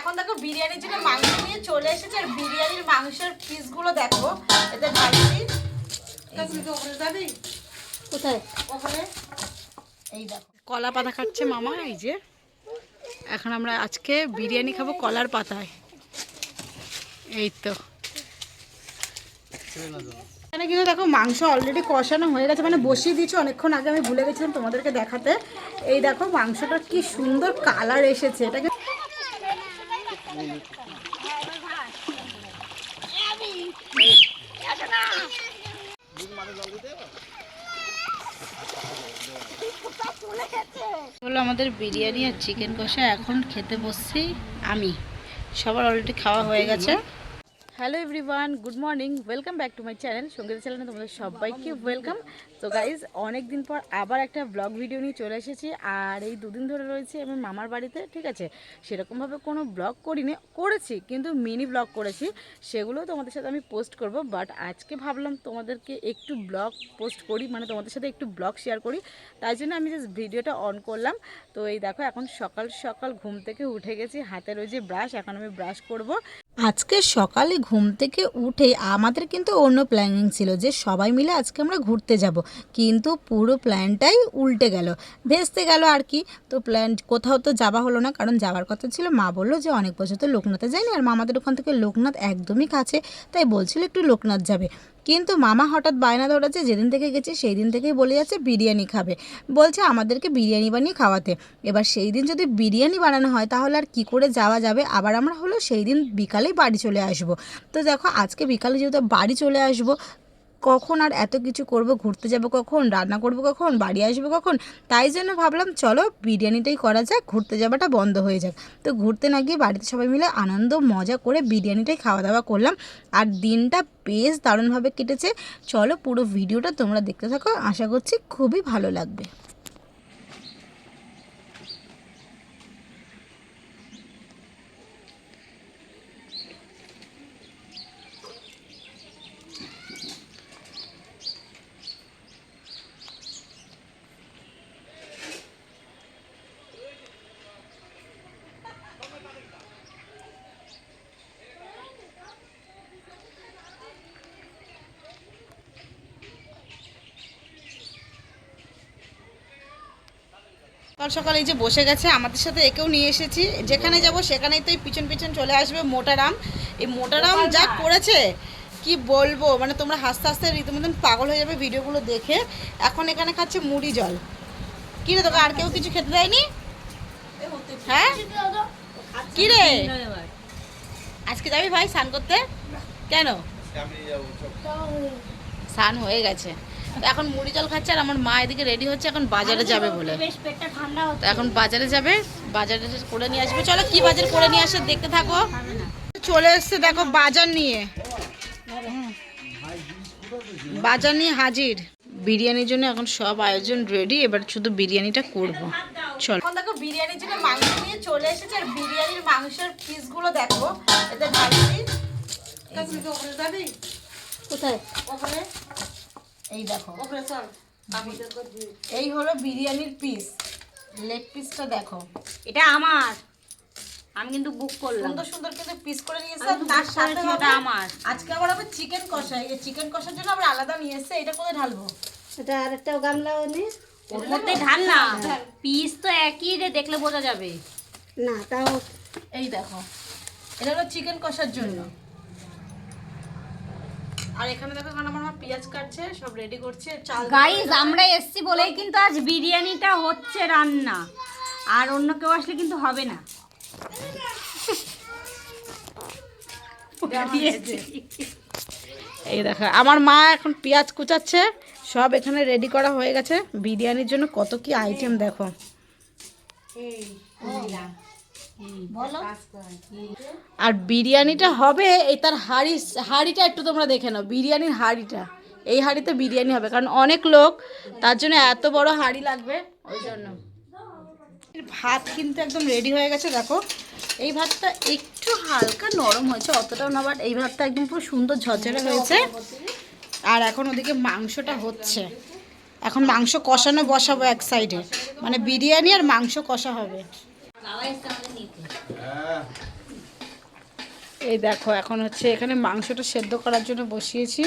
এখন দেখো বিরিয়ানির জন্য মাংস নিয়ে চলে এসেছে আর বিরিয়ানির মাংসের পিসগুলো দেখো। এতে ঢালছি কোথায়? ওখানে? এই দেখো। কলা পাতা খাচ্ছে মামা এই যে। এখন আমরা আজকে বিরিয়ানি খাব কলার পাতায়। এই তো। এখানে কিন্তু দেখো মাংস অলরেডি কষানো হয়ে গেছে মানে বসিয়ে দিয়েছি অনেকক্ষণ আগে আমি ভুলে গেছিলাম তোমাদেরকে দেখাতে। এই দেখো মাংসটার কি সুন্দর কালার এসেছে। এটাকে আমাদের বিরিয়ানি আর চিকেন কষা এখন খেতে বসছি আমি। সবার অলরেডি খাওয়া হয়ে গেছে। Hello everyone, good morning, welcome back to my channel সংগীত চ্যানেলে তোমাদের সবাইকে ওয়েলকাম। তো গাইজ অনেক দিন পর আবার একটা ব্লগ ভিডিও নিয়ে চলে এসেছি, আর এই দুদিন ধরে রয়েছে আমি মামার বাড়িতে, ঠিক আছে? সেরকমভাবে কোনো ব্লগ করিনি, করেছি, কিন্তু মিনি ব্লগ করেছি সেগুলো তোমাদের সাথে আমি পোস্ট করব বাট আজকে ভাবলাম তোমাদেরকে একটু ব্লগ পোস্ট করি মানে তোমাদের সাথে একটু ব্লগ শেয়ার করি, তাই জন্য আমি জাস্ট ভিডিওটা অন করলাম। তো এই দেখো, এখন সকাল সকাল ঘুম থেকে উঠে গেছি হাতে রয়েছে ব্রাশ এখন আমি ব্রাশ করব। আজকে সকালে ঘুম থেকে উঠে আমাদের কিন্তু অন্য প্ল্যানিং ছিল যে সবাই মিলে আজকে আমরা ঘুরতে যাব। কিন্তু পুরো প্ল্যানটাই উল্টে গেল। ভেস্তে গেল আর কি। তো প্ল্যান কোথাও তো যাওয়া হলো না, কারণ যাওয়ার কথা ছিল। মা বলল যে অনেক বছর তো লোকনাথে যায়নি, আর মামাদের ওখান থেকে লোকনাথ একদমই কাছে, তাই বলছিল একটু লোকনাথ যাবে। কিন্তু মামা হঠাৎ বায়না ধরেছে, যেদিন থেকে গেছে সেই দিন থেকেই বলে যাচ্ছে বিরিয়ানি খাবে। বলছে আমাদেরকে বিরিয়ানি বানিয়ে খাওয়াতে। এবার সেই দিন যদি বিরিয়ানি বানানো হয়, তাহলে আর কি করে যাওয়া যাবে? আবার আমরা হলো সেই দিন বিকালেই বাড়ি চলে আসব। তো দেখো, আজকে বিকালে যেহেতু বাড়ি চলে আসব কখন আর এত কিছু করব? ঘুরতে যাব কখন? রান্না করব কখন? বাড়ি আসব কখন? তাই জন্য ভাবলাম, চলো বিরিয়ানিটাই করা যাক, ঘুরতে যাওয়াটা বন্ধ হয়ে যাক। তো ঘুরতে না গিয়ে বাড়িতে সবাই মিলে আনন্দ, মজা করে বিরিয়ানিটাই খাওয়া দাওয়া করলাম। আর দিনটা বেশ দারুণভাবে কেটেছে। চলো পুরো ভিডিওটা তোমরা দেখতে থাকো। আশা করছি খুবই ভালো লাগবে। সকাল সকাল এই যে বসে গেছে আমাদের সাথে একেও নিয়ে এসেছি। যেখানে যাব সেখানেই তো এই পিছন পিছন চলে আসবে মোটারাম। এই মোটারাম যা করেছে কি বলব? মানে তোমরা হাসতে হাসতে রীতিমতন পাগল হয়ে যাবে ভিডিওগুলো দেখে। এখন এখানে খাচ্ছে মুড়ি জল। কি রে তোকে আর কেউ কিছু খেতে দেয়নি? হ্যাঁ? কি রে? আজকে যাবি ভাই স্নান করতে? কেন? স্নান হয়ে গেছে। এখন মুড়ি জল খাচ্ছে আর আমার মা এদিকে রেডি হচ্ছে এখন বাজারে যাবে বলে। এখন বাজারে যাবে বাজারে করে নিয়ে আসবে। চলো কি বাজার করে নিয়ে আসে দেখতে থাকো। চলে এসছে দেখো বাজার নিয়ে। বাজার নিয়ে হাজির। বিরিয়ানির জন্য এখন সব আয়োজন রেডি এবার শুধু বিরিয়ানিটা করব। চলো। এখন দেখো বিরিয়ানির জন্য মাংস নিয়ে চলে এসেছে আর বিরিয়ানির মাংসের পিসগুলো দেখো। ঢালছি। কোথায়? ওখানে। এই দেখো। এই হলো বিরিয়ানির পিস লেগ পিসটা দেখো। এটা আমার। আমি কিন্তু বুক করলাম। সুন্দর সুন্দর কিন্তু পিস করে নিয়েছে। তার সাথে ওটা আমার। আজকে আবার হবে চিকেন কষা এই চিকেন কষার জন্য আমরা আলাদা নিয়ে এসেছি। এটা কোথায় ঢালবো? এটা আরেকটা গামলা নে। ওর মধ্যে ঢাল না। পিস তো একই রে দেখলে বোঝা যাবে। না তাও এই দেখো। এটা হলো চিকেন কষার জন্য। আর এখানে দেখো এখন আমার মা পেঁয়াজ কাটছে সব রেডি করছে চাল গাইজ আমরা এসছি বলেই কিন্তু আজ বিরিয়ানিটা হচ্ছে রান্না। আর অন্য কেউ আসলে কিন্তু হবে না। এই দেখো আমার মা এখন পেঁয়াজ কুচাচ্ছে সব এখানে রেডি করা হয়ে গেছে। বিরিয়ানির জন্য কত কি আইটেম দেখো। আর বিরিয়ানিটা হবে এই তার হাড়ি, হাড়িটা একটু তোমরা দেখে নাও, বিরিয়ানির হাড়িটা। এই হাড়িতে বিরিয়ানি হবে, কারণ অনেক লোক, তার জন্য এত বড় হাড়ি লাগবে, ওই জন্য। ভাত কিন্তু একদম রেডি হয়ে গেছে, দেখো। এই ভাতটা একটু হালকা নরম হয়েছে, অতটাও না বাট এই ভাতটা একদম পুরো সুন্দর ঝরঝরে হয়েছে। আর এখন ওদিকে মাংসটা হচ্ছে। এখন মাংস কষানো বসাবো এক সাইডে মানে বিরিয়ানি আর মাংস কষা হবে। এই দেখো এখন হচ্ছে এখানে মাংসটা সেদ্ধ করার জন্য বসিয়েছি।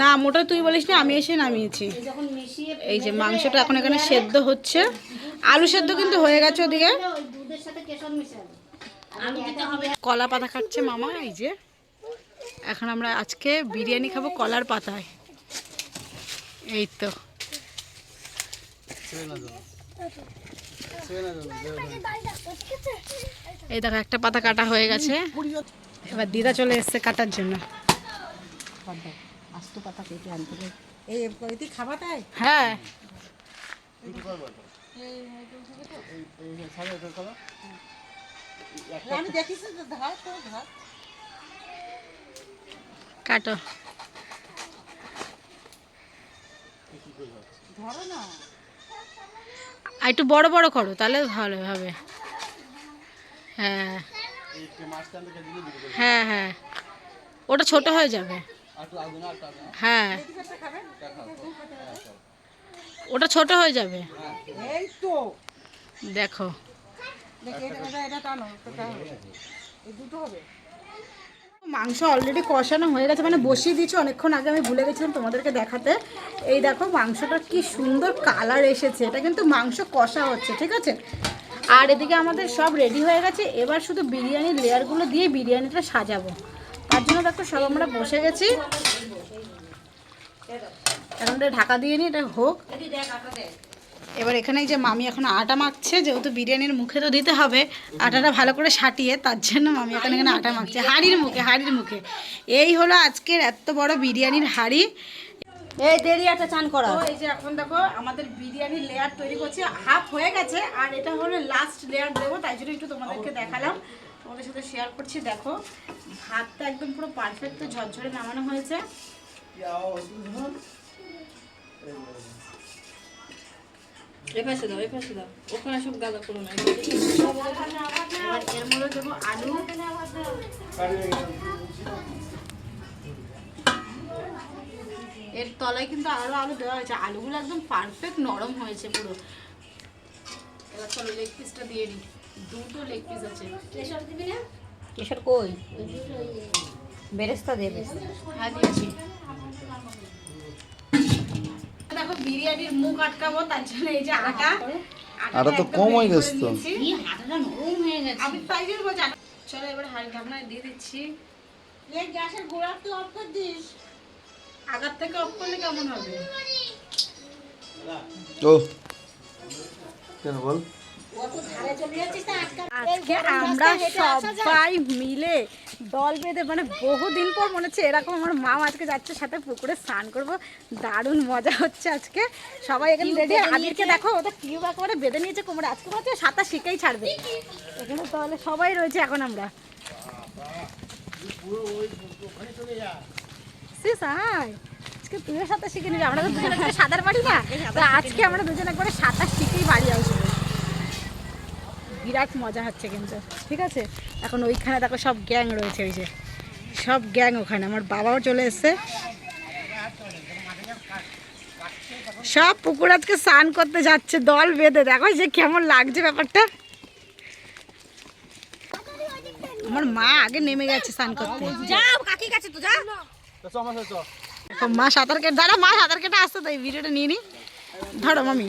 না মোটা তুই বলিস না আমি এসে নামিয়েছি। এই যে মাংসটা এখন এখানে সেদ্ধ হচ্ছে। আলু সেদ্ধ কিন্তু হয়ে গেছে ওদিকে। কলা পাতা খাচ্ছে মামা এই যে। এখন আমরা আজকে বিরিয়ানি খাব কলার পাতায়। এই তো। এই দেখো একটা পাতা কাটা হয়ে গেছে। এবার দিদা চলে এসছে কাটার জন্য। আস্ত পাতা কেটে আনতে এই তুই? হ্যাঁ। আমি দেখিস তো ধর তো ধর। কাটো। ধরো না। আর একটু বড় বড় করো তাহলে ভালো হবে। হ্যাঁ। হ্যাঁ হ্যাঁ। ওটা ছোট হয়ে যাবে। হ্যাঁ। ওটা ছোট হয়ে যাবে। দেখো। এটা এটা এটা টানো দুটো হবে। মাংস অলরেডি কষানো হয়ে গেছে। মানে বসিয়ে দিয়েছি অনেকক্ষণ আগে, আমি ভুলে গেছিলাম তোমাদেরকে দেখাতে। এই দেখো, মাংসটা কি সুন্দর কালার এসেছে। এটা কিন্তু মাংস কষা হচ্ছে, ঠিক আছে? আর এদিকে আমাদের সব রেডি হয়ে গেছে। এবার শুধু বিরিয়ানির লেয়ারগুলো দিয়ে বিরিয়ানিটা সাজাবো। তার জন্য দেখো, সব আমরা বসে গেছি। এখন ঢাকা দিয়ে নিই, এটা হোক। এবার এখানে যে মামি এখন আটা মাখছে যেহেতু বিরিয়ানির মুখে তো দিতে হবে আটাটা ভালো করে সাটিয়ে তার জন্য মামি এখানে এখানে আটা মাখছে হাড়ির মুখে হাড়ির মুখে। এই হলো আজকের এত বড় বিরিয়ানির হাড়ি। এই দেরি একটা চান করা এই যে এখন দেখো আমাদের বিরিয়ানির লেয়ার তৈরি করছি হাফ হয়ে গেছে আর এটা হলো লাস্ট লেয়ার দেবো তাই জন্য একটু তোমাদেরকে দেখালাম। তোমাদের সাথে শেয়ার করছি দেখো ভাতটা একদম পুরো পারফেক্ট ঝরঝরে নামানো হয়েছে। এই পাশে দাও এই পাশে দাও। ওখানে সব গাদা করো না এর মধ্যে দেবো আলু এর তলায় কিন্তু আরও আলু দেওয়া হয়েছে। আলুগুলো একদম পারফেক্ট নরম হয়েছে পুরো। এবার চলো লেগ পিসটা দিয়ে দিই। দুটো লেগ পিস আছে। কেশর কই? বেরেস্তা দেবে হ্যাঁ দিয়েছি। দেখো বিরিয়ানির মুখ আটকাবো তার জন্য এই যে আটা। আটা তো কম হয়ে গেছে তো। নরম হয়ে গেছে। আমি তাই জন্য বলছি চলো এবার হাড়ি ঢাকনায় দিয়ে দিচ্ছি। এই গ্যাসের গোড়া তুই অফ করে দিস। আগার থেকে অফ করলে কেমন হবে? ও। কেন বল? আজকে আমরা সবাই মিলে দল বেঁধে মানে বহুদিন পর মনে হচ্ছে এরকম আমার মা আজকে যাচ্ছে সাথে পুকুরে স্নান করব। দারুণ মজা হচ্ছে আজকে। সবাই এখানে রেডি আবিরকে দেখো ওটা টিউব একেবারে বেঁধে নিয়েছে কোমরে আজকে মনে হচ্ছে সাঁতার শিখেই ছাড়বে। এখানে তাহলে সবাই রয়েছে এখন আমরা। আজকে তুইও সাঁতার শিখে নিবি আমরা তো দুজনে সাঁতার পারি না। আজকে আমরা দুজনে করে সাঁতার শিখেই বাড়ি আসব। বিরাট মজা হচ্ছে কিন্তু ঠিক আছে? এখন ওইখানে দেখো সব গ্যাং রয়েছে ওই যে। সব গ্যাং ওখানে আমার বাবাও চলে এসছে। সব পুকুর আজকে স্নান করতে যাচ্ছে দল বেঁধে। দেখো যে কেমন লাগছে ব্যাপারটা। আমার মা আগে নেমে গেছে স্নান করতে। যাও কাকি কাছে তো যা মা সাঁতার কেটে দাঁড়া মা সাঁতার কেটে আসতে তো এই ভিডিওটা নিয়ে নি। ধরো মামি।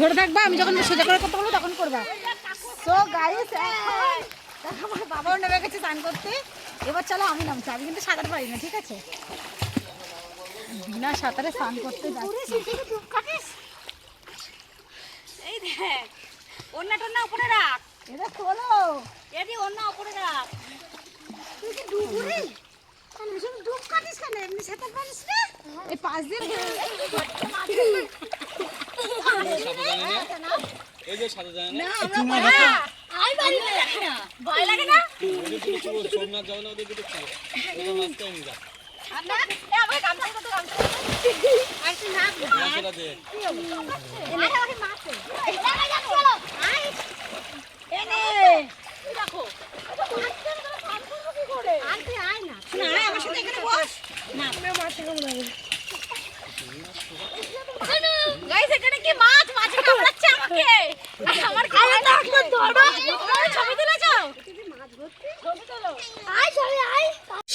ধরে থাকবা আমি যখন সোজা করে করতে বলব তখন করবা। সো গাইস দেখো আমার বাবাও নেমে গেছে স্নান করতে। এবার চলো আমি নামছি। আমি কিন্তু সাঁতার পারি না ঠিক আছে? বিনা সাঁতারে স্নান করতে যাচ্ছি। এই দেখ অন্য টন্না উপরে রাখ। এটা তোলো এদি অন্য উপরে রাখ। তুই কি ডুবুরি ডুব কাটিস কেন? এমনি সাঁতার পারিস না? এই পাঁচ দিন আই বাড়ি না জানি না? আমার গামছা আর তুই না যা চলো আই এনে দেখো আর তুই আয় না না আয় আমার সাথে এখানে বস না গাইস এখানে কি মাছ মাছ কামড়াচ্ছে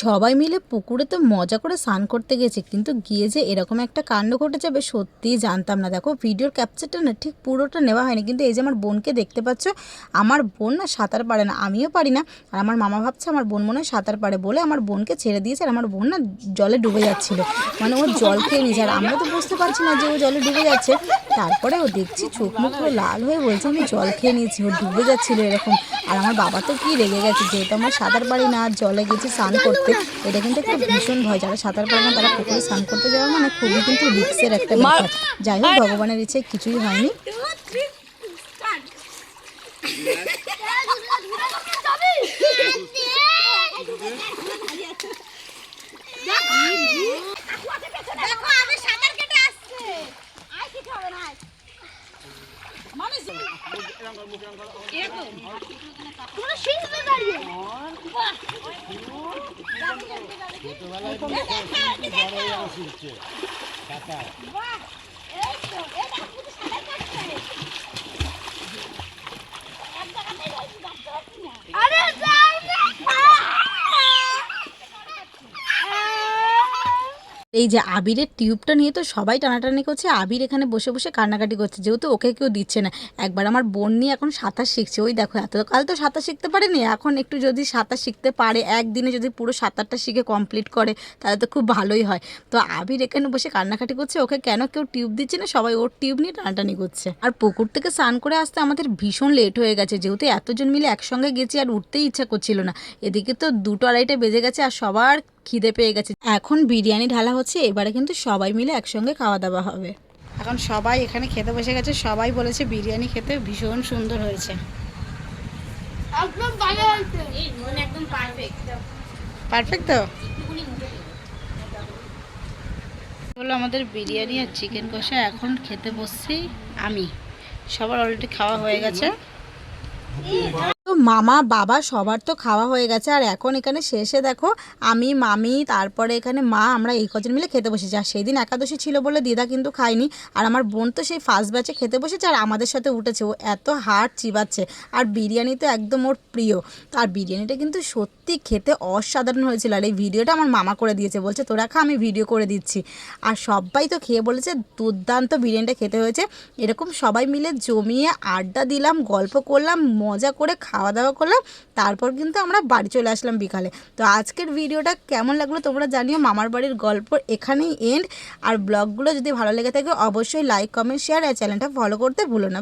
সবাই মিলে পুকুরে তো মজা করে স্নান করতে গেছে, কিন্তু গিয়ে যে এরকম একটা কাণ্ড ঘটে যাবে সত্যিই জানতাম না। দেখো ভিডিওর ক্যাপচারটা না ঠিক পুরোটা নেওয়া হয়নি, কিন্তু এই যে আমার বোনকে দেখতে পাচ্ছ, আমার বোন না সাঁতার পারে না, আমিও পারি না। আর আমার মামা ভাবছে আমার বোন মনে হয় সাঁতার পারে বলে আমার বোনকে ছেড়ে দিয়েছে আর আমার বোন না জলে ডুবে যাচ্ছিল। মানে ও জল খেয়ে নিয়েছে, আর আমরা তো বুঝতে পারছি না যে ও জলে ডুবে যাচ্ছে। তারপরে ও দেখছি চোখ মুখ পুরো লাল হয়ে বলছে, আমি জল খেয়ে নিয়েছি, ও ডুবে যাচ্ছিল এরকম। আর আমার বাবা তো কি রেগে গেছে, যেহেতু আমার সাঁতার পারি না, আর জলে গেছি, স্নান করতে এটা কিন্তু একটা ভীষণ ভয়। যারা সাঁতার পারে না তারা পুকুরে স্নান করতে যাওয়া মানে খুবই কিন্তু রিক্সের একটা ব্যাপার। যাই হোক ভগবানের ইচ্ছে কিছুই হয়নি। দেখো আমি সাঁতার কেটে আসছে আয় কি খাবে না তোমরা শিখবে দাঁড়িয়ে আরে যাও না এই যে আবিরের টিউবটা নিয়ে তো সবাই টানাটানি করছে, আবির এখানে বসে বসে কান্নাকাটি করছে, যেহেতু ওকে কেউ দিচ্ছে না। একবার আমার বোন নিয়ে এখন সাঁতার শিখছে। ওই দেখো এতকাল তো সাঁতার শিখতে পারেনি, এখন একটু যদি সাঁতার শিখতে পারে, একদিনে যদি পুরো সাঁতারটা শিখে কমপ্লিট করে, তাহলে তো খুব ভালোই হয়। তো আবির এখানে বসে কান্নাকাটি করছে, ওকে কেন কেউ টিউব দিচ্ছে না, সবাই ওর টিউব নিয়ে টানাটানি করছে। আর পুকুর থেকে স্নান করে আসতে আমাদের ভীষণ লেট হয়ে গেছে, যেহেতু এতজন মিলে একসঙ্গে গেছি আর উঠতেই ইচ্ছা করছিল না। এদিকে তো দুটো আড়াইটা বেজে গেছে আর সবার খিদে পেয়ে গেছে। এখন বিরিয়ানি ঢালা হচ্ছে এবারে কিন্তু সবাই মিলে একসঙ্গে খাওয়া দাওয়া হবে। এখন সবাই এখানে খেতে বসে গেছে সবাই বলেছে বিরিয়ানি খেতে ভীষণ সুন্দর হয়েছে। একদম ভালো হয়েছে। এই একদম পারফেক্ট পারফেক্ট তো? হলো আমাদের বিরিয়ানি আর চিকেন কষা এখন খেতে বসছি আমি। সবার অলরেডি খাওয়া হয়ে গেছে। মামা, বাবা সবার তো খাওয়া হয়ে গেছে। আর এখন এখানে শেষে দেখো, আমি, মামি, তারপরে এখানে মা, আমরা এই কজন মিলে খেতে বসেছি। আর সেই দিন একাদশী ছিল বলে দিদা কিন্তু খায়নি। আর আমার বোন তো সেই ফার্স্ট ব্যাচে খেতে বসেছে আর আমাদের সাথে উঠেছে। ও এত হাড় চিবাচ্ছে। আর বিরিয়ানি তো একদম ওর প্রিয়। আর বিরিয়ানিটা কিন্তু সত্যি খেতে অসাধারণ হয়েছিল। আর এই ভিডিওটা আমার মামা করে দিয়েছে। বলছে, তোরা খা, আমি ভিডিও করে দিচ্ছি। আর সবাই তো খেয়ে বলেছে, দুর্দান্ত বিরিয়ানিটা খেতে হয়েছে। এরকম সবাই মিলে জমিয়ে আড্ডা দিলাম, গল্প করলাম, মজা করে খাওয়া দাওয়া করলাম, তারপর কিন্তু আমরা বাড়ি চলে আসলাম বিকালে। তো আজকের ভিডিওটা কেমন লাগল তোমরা জানিও, মামার বাড়ির গল্প এখানেই এন্ড আর ব্লগগুলো যদি ভালো লেগে থাকে, অবশ্যই লাইক কমেন্ট শেয়ার আর চ্যানেলটা ফলো করতে ভুলো না।